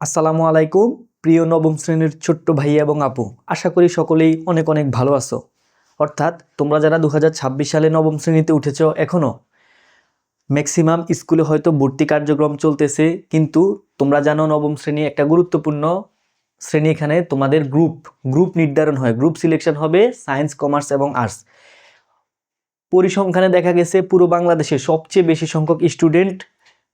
আসসালামু আলাইকুম, প্রিয় নবম শ্রেণির ছোট্ট ভাইয়া এবং আপু। আশা করি সকলেই অনেক অনেক ভালো আছো। অর্থাৎ তোমরা যারা দু হাজার ছাব্বিশ সালে নবম শ্রেণীতে উঠেছ এখনও ম্যাক্সিমাম স্কুলে হয়তো ভর্তি কার্যক্রম চলতেছে, কিন্তু তোমরা জানো নবম শ্রেণি একটা গুরুত্বপূর্ণ শ্রেণি এখানে তোমাদের গ্রুপ গ্রুপ নির্ধারণ হয়। গ্রুপ সিলেকশন হবে সায়েন্স কমার্স এবং আর্টস পরিসংখ্যানে দেখা গেছে পুরো বাংলাদেশে সবচেয়ে বেশি সংখ্যক স্টুডেন্ট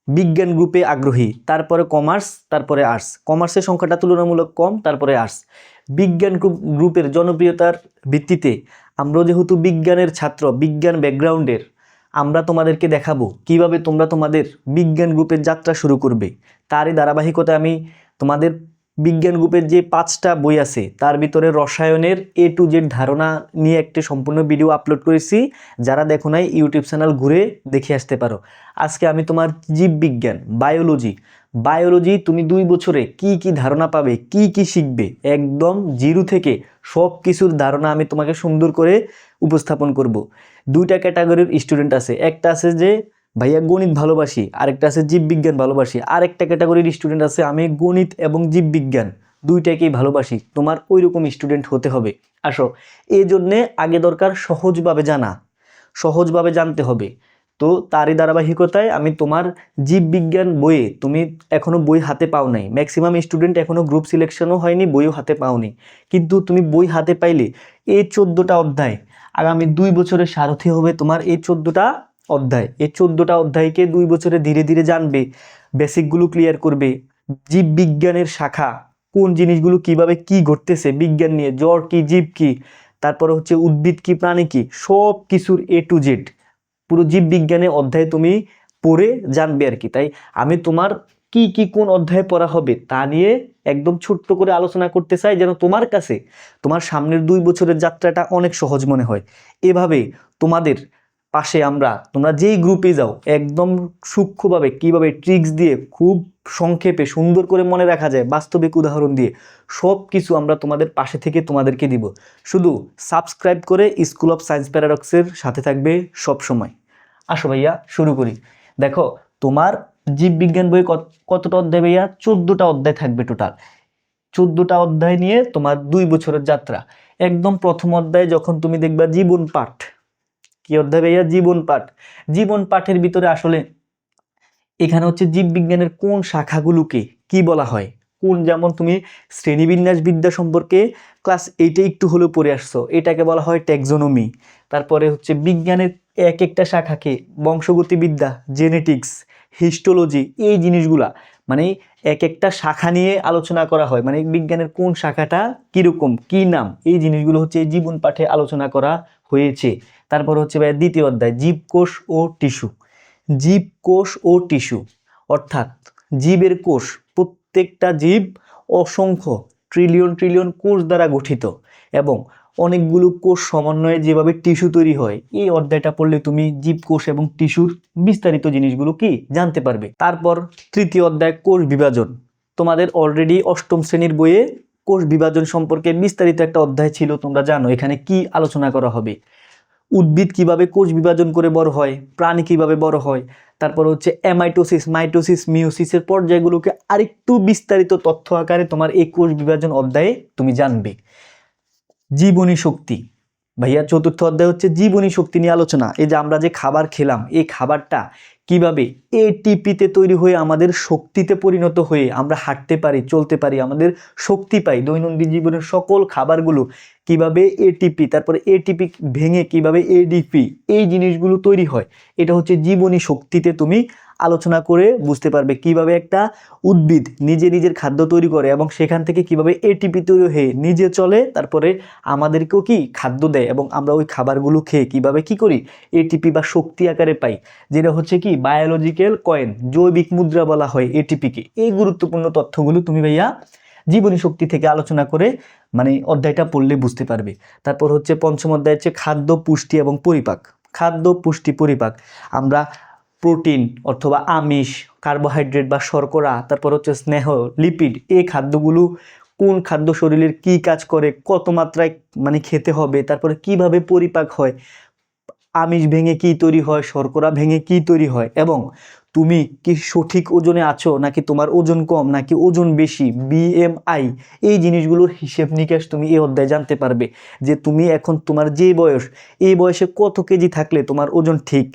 বিজ্ঞান গ্রুপে আগ্রহী, তারপরে কমার্স, তারপরে আর্টস। কমার্সের সংখ্যাটা তুলনামূলক কম, তারপরে আর্টস। বিজ্ঞান গ্রুপ, গ্রুপের জনপ্রিয়তার ভিত্তিতে আমরা যেহেতু বিজ্ঞানের ছাত্র, বিজ্ঞান ব্যাকগ্রাউন্ডের, আমরা তোমাদেরকে দেখাবো কীভাবে তোমরা তোমাদের বিজ্ঞান গ্রুপের যাত্রা শুরু করবে। তারই ধারাবাহিকতা আমি তোমাদের বিজ্ঞান গ্রুপের যে পাঁচটা বই আছে, তার ভিতরে রসায়নের এ টু জেড ধারণা নিয়ে একটি সম্পূর্ণ ভিডিও আপলোড করেছি। যারা দেখো নাই ইউটিউব চ্যানেল ঘুরে দেখে আসতে পারো। আজকে আমি তোমার জীববিজ্ঞান বায়োলজি বায়োলজি তুমি দুই বছরে কি কি ধারণা পাবে, কি কি শিখবে, একদম জিরো থেকে সব কিছুর ধারণা আমি তোমাকে সুন্দর করে উপস্থাপন করব। দুইটা ক্যাটাগরির স্টুডেন্ট আছে। একটা আছে যে ভাইয়া গণিত ভালোবাসি, আরেকটা আছে জীববিজ্ঞান ভালোবাসি, আরেকটা ক্যাটাগরির স্টুডেন্ট আছে, আমি গণিত এবং জীববিজ্ঞান দুইটাকেই ভালোবাসি, তোমার ওই রকম স্টুডেন্ট হতে হবে। আসো এই জন্যে আগে দরকার সহজভাবে জানা, সহজভাবে জানতে হবে। তো তারই ধারাবাহিকতায় আমি তোমার জীববিজ্ঞান বইয়ে, তুমি এখনও বই হাতে পাও নাই ম্যাক্সিমাম স্টুডেন্ট এখনও গ্রুপ সিলেকশনও হয়নি, বইও হাতে পাওনি। কিন্তু তুমি বই হাতে পাইলে এই চোদ্দোটা অধ্যায়, আগামী দুই বছরের সারথি হবে তোমার এই চোদ্দোটা অধ্যায়। এই চোদ্দোটা অধ্যায়কে দুই বছরে ধীরে ধীরে জানবে, বেসিকগুলো ক্লিয়ার করবে। জীববিজ্ঞানের শাখা, কোন জিনিসগুলো কীভাবে কি ঘটতেছে বিজ্ঞান নিয়ে, জ্বর কি, জীব কি, তারপরে হচ্ছে উদ্ভিদ কি, প্রাণী কি, সব কিছুর এ টু জেড পুরো জীববিজ্ঞানের অধ্যায় তুমি পড়ে জানবে আর কি। তাই আমি তোমার কি কি কোন অধ্যায়ে পড়া হবে তা নিয়ে একদম ছোট্ট করে আলোচনা করতে চাই, যেন তোমার কাছে তোমার সামনের দুই বছরের যাত্রাটা অনেক সহজ মনে হয়। এভাবে তোমাদের পাশে আমরা, তোমরা যেই গ্রুপে যাও, একদম সূক্ষ্মভাবে কীভাবে ট্রিক্স দিয়ে খুব সংক্ষেপে সুন্দর করে মনে রাখা যায়, বাস্তবিক উদাহরণ দিয়ে সব কিছু আমরা তোমাদের পাশে থেকে তোমাদেরকে দিব। শুধু সাবস্ক্রাইব করে স্কুল অফ সায়েন্স প্যারাডক্সের সাথে থাকবে সব সময় আসো ভাইয়া, শুরু করি। দেখো, তোমার জীববিজ্ঞান বই কত, কতটা অধ্যায় ভাইয়া? চোদ্দোটা অধ্যায় থাকবে টোটাল চোদ্দোটা অধ্যায় নিয়ে তোমার দুই বছরের যাত্রা। একদম প্রথম অধ্যায় যখন তুমি দেখবা জীবন পাঠ। কি অধ্যায় ভাইয়া? জীবন পাঠ। জীবন পাঠের ভিতরে আসলে এখানে হচ্ছে জীববিজ্ঞানের কোন শাখাগুলোকে কি বলা হয়? কোন যেমন তুমি শ্রেণীবিন্যাস বিদ্যা সম্পর্কে ক্লাস এইটে একটু হলেও পড়ে আসছো, এটাকে বলা হয় ট্যাক্সোনমি। তারপরে হচ্ছে বিজ্ঞানের এক একটা শাখাকে বংশগতিবিদ্যা জেনেটিক্স হিস্টোলজি এই জিনিসগুলা মানে এক একটা শাখা নিয়ে আলোচনা করা হয়। মানে বিজ্ঞানের কোন শাখাটা কীরকম, কী নাম, এই জিনিসগুলো হচ্ছে জীবন পাঠে আলোচনা করা হয়েছে। তারপর হচ্ছে ভাই দ্বিতীয় অধ্যায় জীবকোষ ও টিস্যু। জীবকোষ ও টিস্যু, অর্থাৎ জীবের কোষ, প্রত্যেকটা জীব অসংখ্য ট্রিলিয়ন ট্রিলিয়ন কোষ দ্বারা গঠিত এবং অনেকগুলো কোষ সমন্বয়ে যেভাবে টিস্যু তৈরি হয়, এই অধ্যায়টা পড়লে তুমি জীবকোষ এবং টিস্যুর বিস্তারিত জিনিসগুলো কি জানতে পারবে। তারপর তৃতীয় অধ্যায়, কোষ বিভাজন। তোমাদের অলরেডি অষ্টম শ্রেণির বইয়ে কোষ বিভাজন সম্পর্কে বিস্তারিত একটা অধ্যায় ছিল, তোমরা জানো, এখানে কি আলোচনা করা হবে। উদ্ভিদ কীভাবে কোষ বিভাজন করে বড় হয়, প্রাণী কীভাবে বড় হয়, তারপর হচ্ছে অ্যামাইটোসিস মাইটোসিস মিওসিসের পর্যায়গুলোকে আরেকটু বিস্তারিত তথ্য আকারে তোমার এই কোষ বিভাজন অধ্যায়ে তুমি জানবে। জীবনী শক্তি। ভাইয়া, চতুর্থ অধ্যায় হচ্ছে জীবনী শক্তি নিয়ে আলোচনা। এই যে আমরা যে খাবার খেলাম, এই খাবারটা কীভাবে এটিপিতে তৈরি হয়ে আমাদের শক্তিতে পরিণত হয়ে আমরা হাঁটতে পারি, চলতে পারি, আমাদের শক্তি পাই, দৈনন্দিন জীবনের সকল খাবারগুলো কীভাবে এটিপি তারপরে এটিপি ভেঙে কীভাবে এডিপি এই জিনিসগুলো তৈরি হয়। এটা হচ্ছে জীবনী শক্তিতে তুমি আলোচনা করে বুঝতে পারবে কীভাবে একটা উদ্ভিদ নিজে নিজের খাদ্য তৈরি করে এবং সেখান থেকে কীভাবে এটিপি তৈরি হয়ে নিজে চলে, তারপরে আমাদেরকেও কি খাদ্য দেয় এবং আমরা ওই খাবারগুলো খেয়ে কীভাবে কি করি? এটিপি বা শক্তি আকারে পাই। যেটা হচ্ছে কি বায়োলজিক্যাল কয়েন জৈবিক মুদ্রা বলা হয় এটিপিকে এই গুরুত্বপূর্ণ তথ্যগুলো তুমি ভাইয়া জীবনী শক্তি থেকে আলোচনা করে মানে অধ্যায়টা পড়লে বুঝতে পারবে। তারপর হচ্ছে পঞ্চম অধ্যায় হচ্ছে খাদ্য পুষ্টি এবং পরিপাক। খাদ্য পুষ্টি, পরিপাক। আমরা প্রোটিন অথবা আমিষ, কার্বোহাইড্রেট বা শর্করা, তারপর হচ্ছে স্নেহ, লিপিড, এই খাদ্যগুলো কোন খাদ্য শরীরের কি কাজ করে, কত মাত্রায় মানে খেতে হবে, তারপরে কীভাবে পরিপাক হয় আমিষ ভেঙে কি তৈরি হয়? শর্করা ভেঙে কি তৈরি হয়? এবং তুমি কি সঠিক ওজনে আছো নাকি তোমার ওজন কম নাকি ওজন বেশি? বিএমআই এই জিনিসগুলোর হিসেব নিকাশ তুমি এই অধ্যায়ে জানতে পারবে যে তুমি এখন তোমার যে বয়স, এই বয়সে কত কেজি থাকলে তোমার ওজন ঠিক?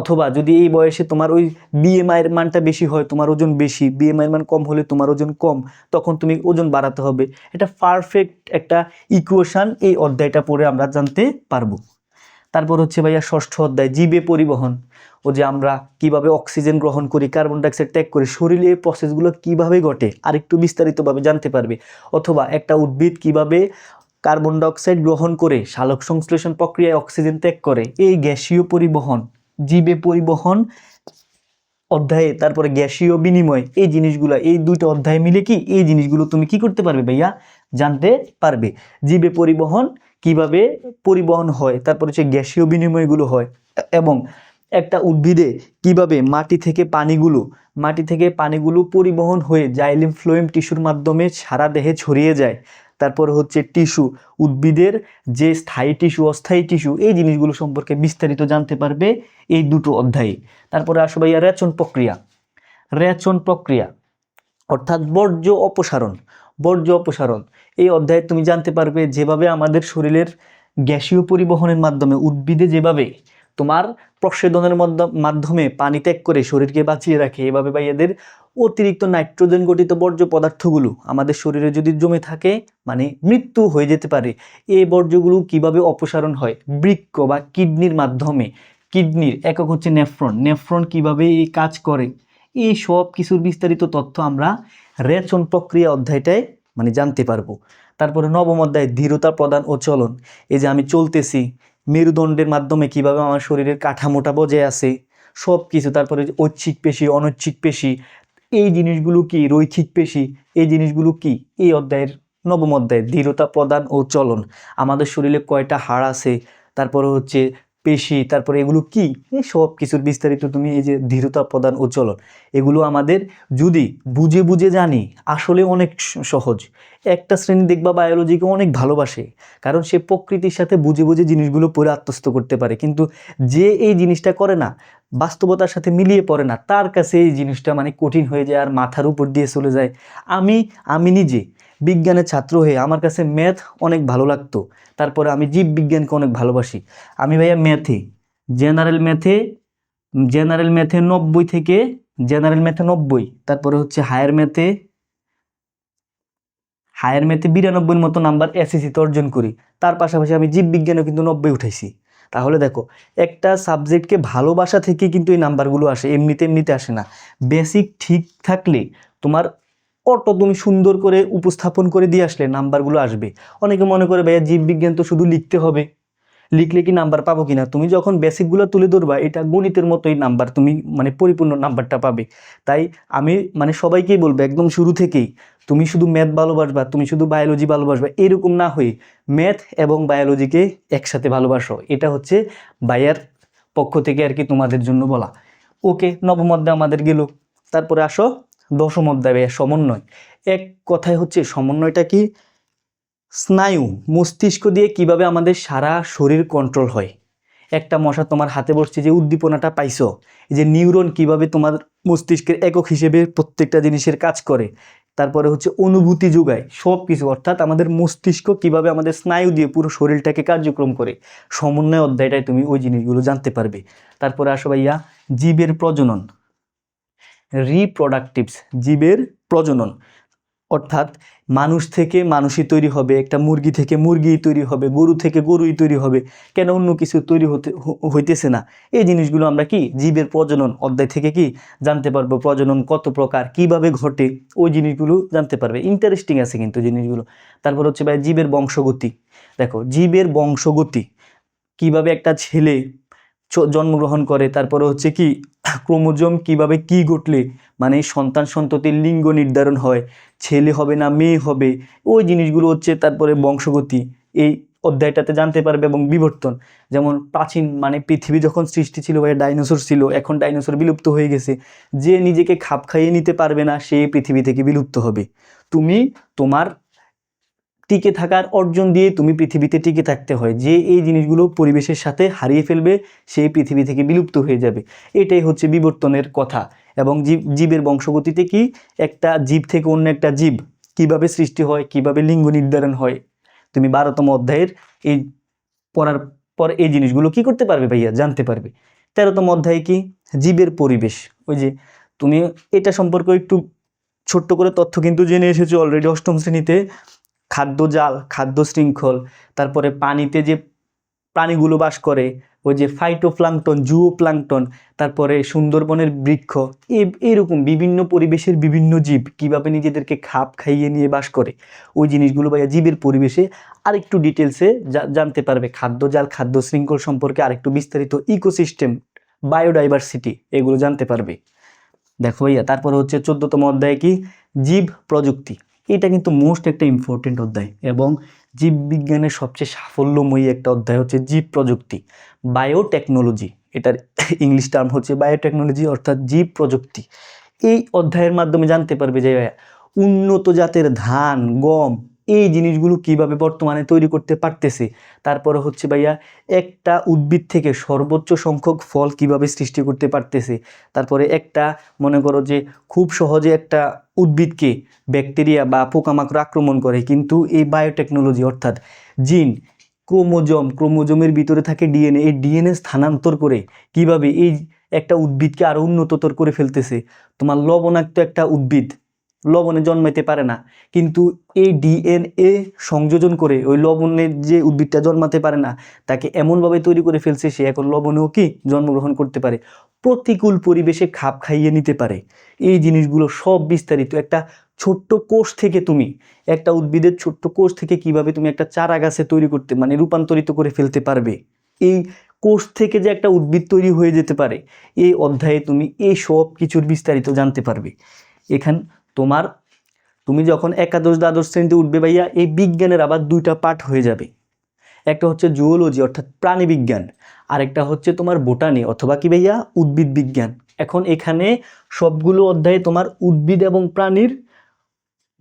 অথবা যদি এই বয়সে তোমার ওই বিএমআই এর মানটা বেশি হয়, তোমার ওজন বেশি বিএমআই এর মান কম হলে তোমার ওজন কম, তখন তুমি ওজন বাড়াতে হবে। এটা পারফেক্ট একটা ইকুয়েশন এই অধ্যায়টা পড়ে আমরা জানতে পারব। তারপর হচ্ছে ভাইয়া ষষ্ঠ অধ্যায়, জীবে পরিবহন। ও যে আমরা কীভাবে অক্সিজেন গ্রহণ করি, কার্বন ডাইঅক্সাইড ত্যাগ করি, শরীরে প্রসেসগুলো কীভাবে ঘটে, আরেকটু বিস্তারিতভাবে জানতে পারবে। অথবা একটা উদ্ভিদ কীভাবে কার্বন ডাইঅক্সাইড গ্রহণ করে, সালোক সংশ্লেষণ প্রক্রিয়ায় অক্সিজেন ত্যাগ করে, এই গ্যাসীয় পরিবহন, জীবে পরিবহন অধ্যায়ে, তারপরে গ্যাসীয় বিনিময়, এই জিনিসগুলো, এই দুইটা অধ্যায় মিলে কি, এই জিনিসগুলো তুমি কি করতে পারবে ভাইয়া? জানতে পারবে। জীবে পরিবহন কীভাবে পরিবহন হয়, তারপরে হচ্ছে গ্যাসীয় বিনিময়গুলো হয়, এবং একটা উদ্ভিদে কীভাবে মাটি থেকে পানিগুলো, মাটি থেকে পানিগুলো পরিবহন হয়ে জাইলিম ফ্লোয়েম টিস্যুর মাধ্যমে সারা দেহে ছড়িয়ে যায়, তারপর হচ্ছে টিস্যু উদ্ভিদের যে স্থায়ী টিস্যু অস্থায়ী টিস্যু এই জিনিসগুলো সম্পর্কে বিস্তারিত জানতে পারবে এই দুটো অধ্যায়ে। তারপরে আসো ভাইয়া রেচন প্রক্রিয়া। রেচন প্রক্রিয়া, অর্থাৎ বর্জ্য অপসারণ। বর্জ্য অপসারণ। এই অধ্যায়ে তুমি জানতে পারবে যেভাবে আমাদের শরীরের গ্যাসীয় পরিবহনের মাধ্যমে উদ্ভিদে যেভাবে তোমার প্রসেদনের মধ্য- মাধ্যমে পানি ত্যাগ করে শরীরকে বাঁচিয়ে রাখে, এভাবে বা এদের অতিরিক্ত নাইট্রোজেন গঠিত বর্জ্য পদার্থগুলো আমাদের শরীরে যদি জমে থাকে মানে মৃত্যু হয়ে যেতে পারে। এই বর্জ্যগুলো কীভাবে অপসারণ হয়? বৃক্ক বা কিডনির মাধ্যমে। কিডনির একক হচ্ছে নেফ্রন। নেফ্রন কীভাবে এই কাজ করে? এই সব কিছুর বিস্তারিত তথ্য আমরা রেচন প্রক্রিয়া অধ্যায়টায় মানে জানতে পারব। তারপরে নবম অধ্যায়, দৃঢ়তা প্রদান ও চলন। এই যে আমি চলতেছি, মেরুদণ্ডের মাধ্যমে কীভাবে আমার শরীরের কাঠামোটা বজায় আছে সব কিছু তারপরে ঐচ্ছিক পেশি, অনৈচ্ছিক পেশি, এই জিনিসগুলো কি, রৈখিক পেশি, এই জিনিসগুলো কি? এই অধ্যায়ের নবম অধ্যায়, দৃঢ়তা প্রদান ও চলন। আমাদের শরীরে কয়টা হাড় আছে, তারপরে হচ্ছে পেশি, তারপরে এগুলো কি? এই সব কিছুর বিস্তারিত তুমি এই যে দৃঢ়তা প্রদান ও চলন এগুলো আমাদের যদি বুঝে বুঝে জানি, আসলে অনেক সহজ। একটা শ্রেণি দেখবা বায়োলজিকে অনেক ভালোবাসে, কারণ সে প্রকৃতির সাথে বুঝে বুঝে জিনিসগুলো পরে আত্মস্থ করতে পারে। কিন্তু যে এই জিনিসটা করে না, বাস্তবতার সাথে মিলিয়ে পড়ে না, তার কাছে এই জিনিসটা মানে কঠিন হয়ে যায় আর মাথার উপর দিয়ে চলে যায়। আমি আমি নিজে বিজ্ঞানের ছাত্র হয়ে আমার কাছে ম্যাথ অনেক ভালো লাগতো। তারপরে আমি জীব বিজ্ঞানকে অনেক ভালোবাসি। আমি ভাইয়া ম্যাথে, জেনারেল ম্যাথে জেনারেল ম্যাথে নব্বই থেকে জেনারেল ম্যাথে নব্বই, তারপরে হচ্ছে হায়ার ম্যাথে হায়ার ম্যাথে বিরানব্বইয়ের মতো নাম্বার এসএসসিতে অর্জন করি। তার পাশাপাশি আমি জীববিজ্ঞানেও কিন্তু নব্বই উঠাইছি। তাহলে দেখো, একটা সাবজেক্টকে ভালোবাসা থেকে কিন্তু এই নাম্বারগুলো আসে, এমনিতে এমনিতে আসে না। বেসিক ঠিক থাকলে তোমার অটো তুমি সুন্দর করে উপস্থাপন করে দিয়ে আসলে নাম্বারগুলো আসবে? অনেকে মনে করে, ভাইয়া, জীববিজ্ঞান তো শুধু লিখতে হবে। লিখলে কি নাম্বার পাবো কিনা? তুমি যখন বেসিকগুলো তুলে ধরবা, এটা গণিতের মতোই নাম্বার, তুমি মানে পরিপূর্ণ নাম্বারটা পাবে। তাই আমি মানে সবাইকেই বলব, একদম শুরু থেকেই, তুমি শুধু ম্যাথ ভালোবাসবা, তুমি শুধু বায়োলজি ভালোবাসবা, এরকম না হয়ে ম্যাথ এবং বায়োলজিকে একসাথে ভালোবাসো। এটা হচ্ছে বায়ার পক্ষ থেকে আর কি তোমাদের জন্য বলা। ওকে, নবম অধ্যায় আমাদের গেল। তারপরে আসো। দশম অধ্যায় সমন্বয়। এক কথায় হচ্ছে সমন্বয়টা কি? স্নায়ু, মস্তিষ্ক দিয়ে কীভাবে আমাদের সারা শরীর কন্ট্রোল হয়। একটা মশা তোমার হাতে বসছে যে উদ্দীপনাটা পাইছো, যে নিউরন কীভাবে তোমার মস্তিষ্কের একক হিসেবে প্রত্যেকটা জিনিসের কাজ করে। তারপরে হচ্ছে অনুভূতি যোগায় সব কিছু অর্থাৎ আমাদের মস্তিষ্ক কীভাবে আমাদের স্নায়ু দিয়ে পুরো শরীরটাকে কার্যক্রম করে। সমন্বয় অধ্যায়টায় তুমি ওই জিনিসগুলো জানতে পারবে। তারপরে আসো ভাইয়া, জীবের প্রজনন। রিপ্রোডাক্টিভস জীবের প্রজনন। অর্থাৎ মানুষ থেকে মানুষই তৈরি হবে, একটা মুরগি থেকে মুরগিই তৈরি হবে, গরু থেকে গরুই তৈরি হবে, কেন অন্য কিছু তৈরি হতে হইতেছে না? এই জিনিসগুলো আমরা কি, জীবের প্রজনন, অধ্যায় থেকে কি জানতে পারব, প্রজনন কত প্রকার, কীভাবে ঘটে, ওই জিনিসগুলো জানতে পারবে। ইন্টারেস্টিং আছে কিন্তু জিনিসগুলো। তারপর হচ্ছে ভাই, জীবের বংশগতি। দেখো, জীবের বংশগতি। কীভাবে একটা ছেলে জন্মগ্রহণ করে, তারপরে হচ্ছে কি, ক্রোমোজোম কীভাবে কি ঘটলে মানে সন্তান সন্ততির লিঙ্গ নির্ধারণ হয়, ছেলে হবে না মেয়ে হবে, ওই জিনিসগুলো হচ্ছে তারপরে বংশগতি, এই অধ্যায়টাতে জানতে পারবে এবং বিবর্তন। যেমন প্রাচীন মানে পৃথিবী যখন সৃষ্টি ছিল বা ডাইনোসর ছিল, এখন ডাইনোসর বিলুপ্ত হয়ে গেছে, যে নিজেকে খাপ খাইয়ে নিতে পারবে না, সে পৃথিবী থেকে বিলুপ্ত হবে। তুমি তোমার টিকে থাকার অর্জন দিয়ে তুমি পৃথিবীতে টিকে থাকতে হয়। যে এই জিনিসগুলো পরিবেশের সাথে হারিয়ে ফেলবে সেই পৃথিবী থেকে বিলুপ্ত হয়ে যাবে। এটাই হচ্ছে বিবর্তনের কথা। এবং জীব জীবের বংশগতিতে কি? একটা জীব থেকে অন্য একটা জীব কীভাবে সৃষ্টি হয়, কীভাবে লিঙ্গ নির্ধারণ হয়? তুমি বারোতম অধ্যায়ের এই পড়ার পর এই জিনিসগুলো কি করতে পারবে ভাইয়া? জানতে পারবে। তেরোতম অধ্যায় কি? জীবের পরিবেশ। ওই যে তুমি এটা সম্পর্কে একটু ছোট্ট করে তথ্য কিন্তু জেনে এসেছ অলরেডি অষ্টম শ্রেণীতে। খাদ্য জাল, খাদ্য শৃঙ্খল, তারপরে পানিতে যে প্রাণীগুলো বাস করে, ওই যে ফাইটোপ্লাঙ্কটন জুও প্লাঙ্কটন তারপরে সুন্দরবনের বৃক্ষ এইরকম বিভিন্ন পরিবেশের বিভিন্ন জীব কীভাবে নিজেদেরকে খাপ খাইয়ে নিয়ে বাস করে, ওই জিনিসগুলো ভাইয়া জীবের পরিবেশে আরেকটু ডিটেলসে জানতে পারবে। খাদ্য জাল, খাদ্য শৃঙ্খল সম্পর্কে আরেকটু বিস্তারিত ইকোসিস্টেম বায়োডাইভার্সিটি এগুলো জানতে পারবে। দেখো ভাইয়া, তারপরে হচ্ছে চোদ্দতম অধ্যায় কি? জীব প্রযুক্তি। এটা কিন্তু মোস্ট একটা ইম্পর্টেন্ট অধ্যায় এবং জীববিজ্ঞানের সবচেয়ে সাফল্যময়ী একটা অধ্যায় হচ্ছে জীব প্রযুক্তি বায়োটেকনোলজি এটার ইংলিশ টার্ম হচ্ছে বায়োটেকনোলজি অর্থাৎ জীব প্রযুক্তি। এই অধ্যায়ের মাধ্যমে জানতে পারবে যে উন্নত জাতের ধান, গম এই জিনিসগুলো কীভাবে বর্তমানে তৈরি করতে পারতেছে? তারপরে হচ্ছে ভাইয়া, একটা উদ্ভিদ থেকে সর্বোচ্চ সংখ্যক ফল কীভাবে সৃষ্টি করতে পারতেছে? তারপরে একটা, মনে করো যে খুব সহজে একটা উদ্ভিদকে ব্যাকটেরিয়া বা পোকামাকড় আক্রমণ করে, কিন্তু এই বায়োটেকনোলজি অর্থাৎ জিন, ক্রোমোজম, ক্রোমোজোমের ভিতরে থাকে ডিএনএ, এই ডিএনএ স্থানান্তর করে কীভাবে এই একটা উদ্ভিদকে আরও উন্নততর করে ফেলতেছে? তোমার লবণাক্ত একটা উদ্ভিদ লবণে জন্মাইতে পারে না। কিন্তু এই ডিএনএ সংযোজন করে ওই লবণের যে উদ্ভিদটা জন্মাতে পারে না, তাকে এমনভাবে তৈরি করে ফেলছে সে এখন লবণেও কি জন্মগ্রহণ করতে পারে। প্রতিকূল পরিবেশে খাপ খাইয়ে নিতে পারে। এই জিনিসগুলো সব বিস্তারিত একটা ছোট্ট কোষ থেকে তুমি, একটা উদ্ভিদের ছোট্ট কোষ থেকে কীভাবে তুমি একটা চারা গাছে তৈরি করতে মানে রূপান্তরিত করে ফেলতে পারবে। এই কোষ থেকে যে একটা উদ্ভিদ তৈরি হয়ে যেতে পারে, এই অধ্যায়ে তুমি এই সব কিছুর বিস্তারিত জানতে পারবে। এখান তোমার, তুমি যখন একাদশ দ্বাদশ শ্রেণীতে উঠবে ভাইয়া, এই বিজ্ঞানের আবার দুইটা পাঠ হয়ে যাবে। একটা হচ্ছে জুওলজি, অর্থাৎ প্রাণীবিজ্ঞান আরেকটা হচ্ছে তোমার বোটানি অথবা কি ভাইয়া, উদ্ভিদ বিজ্ঞান। এখন এখানে সবগুলো অধ্যায়ে তোমার উদ্ভিদ এবং প্রাণীর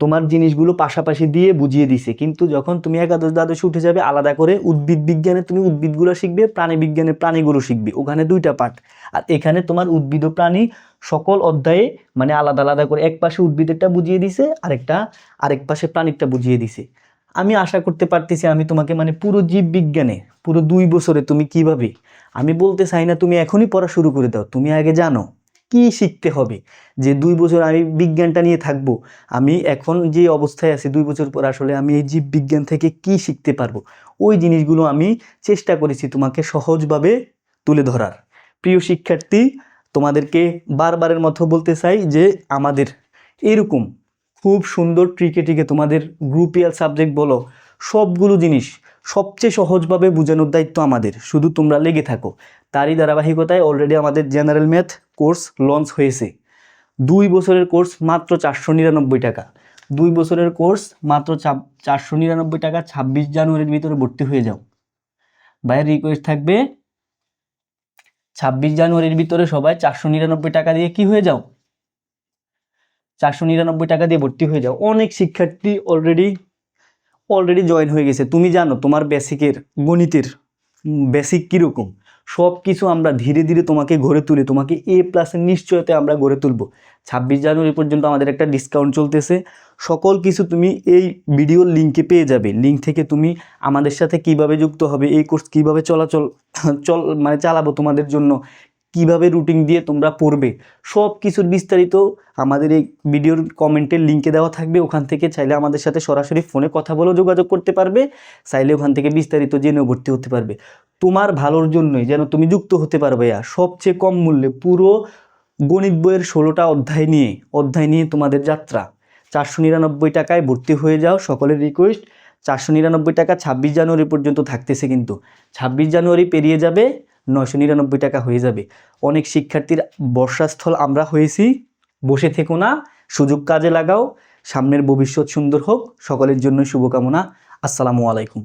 তোমার জিনিসগুলো পাশাপাশি দিয়ে বুঝিয়ে দিছে। কিন্তু যখন তুমি একাদশ দ্বাদশে উঠে যাবে, আলাদা করে উদ্ভিদ বিজ্ঞানে তুমি উদ্ভিদগুলো শিখবে, প্রাণী বিজ্ঞানে প্রাণীগুলো শিখবে। ওখানে দুইটা পাঠ আর এখানে তোমার উদ্ভিদ ও প্রাণী সকল অধ্যায়ে মানে আলাদা আলাদা করে এক পাশে উদ্ভিদেরটা বুঝিয়ে দিছে, আরেকটা, আরেক পাশে প্রাণীরটা বুঝিয়ে দিছে। আমি আশা করতে পারতেছি আমি তোমাকে মানে পুরো জীব বিজ্ঞানে, পুরো দুই বছরে তুমি কীভাবে? আমি বলতে চাই না তুমি এখনই পড়া শুরু করে দাও, তুমি আগে জানো। কি শিখতে হবে? যে দুই বছর আমি বিজ্ঞানটা নিয়ে থাকব, আমি এখন যে অবস্থায় আছি দুই বছর পর আসলে আমি এই জীব বিজ্ঞান থেকে কি শিখতে পারব? ওই জিনিসগুলো আমি চেষ্টা করেছি তোমাকে সহজভাবে তুলে ধরার। প্রিয় শিক্ষার্থী, তোমাদেরকে বারবারের মতো বলতে চাই যে আমাদের এরকম খুব সুন্দর ট্রিকে তোমাদের গ্রুপিয়াল সাবজেক্ট বলো, সবগুলো জিনিস সবচেয়ে সহজভাবে বোঝানোর দায়িত্ব আমাদের। শুধু তোমরা লেগে থাকো। তারই ধারাবাহিকতায় অলরেডি আমাদের জেনারেল ম্যাথ কোর্স লঞ্চ হয়েছে। দুই বছরের কোর্স মাত্র চারশো নিরানব্বই টাকা। দুই বছরের কোর্স মাত্র চারশো নিরানব্বই টাকা ছাব্বিশ জানুয়ারির ভিতরে ভর্তি হয়ে যাও। ভাইয়ের রিকোয়েস্ট থাকবে, ছাব্বিশ জানুয়ারির ভিতরে সবাই চারশো নিরানব্বই টাকা দিয়ে কি হয়ে যাও? চারশো নিরানব্বই টাকা দিয়ে ভর্তি হয়ে যাও। অনেক শিক্ষার্থী অলরেডি অলরেডি জয়েন হয়ে গেছে। তুমি জানো, তোমার বেসিকের গণিতের বেসিক কীরকম? সব কিছু আমরা ধীরে ধীরে তোমাকে গড়ে তুলে। তোমাকে এ প্লাসের নিশ্চয়তে আমরা গড়ে তুলব। ছাব্বিশ জানুয়ারি পর্যন্ত আমাদের একটা ডিসকাউন্ট চলতেছে। সকল কিছু তুমি এই ভিডিওর লিঙ্কে পেয়ে যাবে। লিঙ্ক থেকে তুমি আমাদের সাথে কীভাবে যুক্ত হবে, এই কোর্স কীভাবে চলাচল, চল মানে চালাবো তোমাদের জন্য কীভাবে রুটিন দিয়ে তোমরা পড়বে, সব কিছুর বিস্তারিত আমাদের এই ভিডিওর কমেন্টের লিঙ্কে দেওয়া থাকবে, ওখান থেকে চাইলে আমাদের সাথে সরাসরি ফোনে কথা বলেও যোগাযোগ করতে পারবে, চাইলে ওখান থেকে বিস্তারিত জেনেও ভর্তি হতে পারবে। তোমার ভালোর জন্যই যেন তুমি যুক্ত হতে পারবে আর সবচেয়ে কম মূল্যে পুরো গণিত বইয়ের ষোলোটা অধ্যায় নিয়ে অধ্যায় নিয়ে তোমাদের যাত্রা। চারশো নিরানব্বই টাকায় ভর্তি হয়ে যাও সকলের রিকোয়েস্ট চারশো নিরানব্বই টাকা ছাব্বিশ জানুয়ারি পর্যন্ত থাকতেছে কিন্তু। ছাব্বিশ জানুয়ারি পেরিয়ে যাবে নয়শো নিরানব্বই টাকা হয়ে যাবে। অনেক শিক্ষার্থীর বর্ষাস্থল আমরা হয়েছি। বসে থেকো না, সুযোগ কাজে লাগাও, সামনের ভবিষ্যৎ সুন্দর হোক, সকলের জন্য শুভকামনা। আসসালামু আলাইকুম।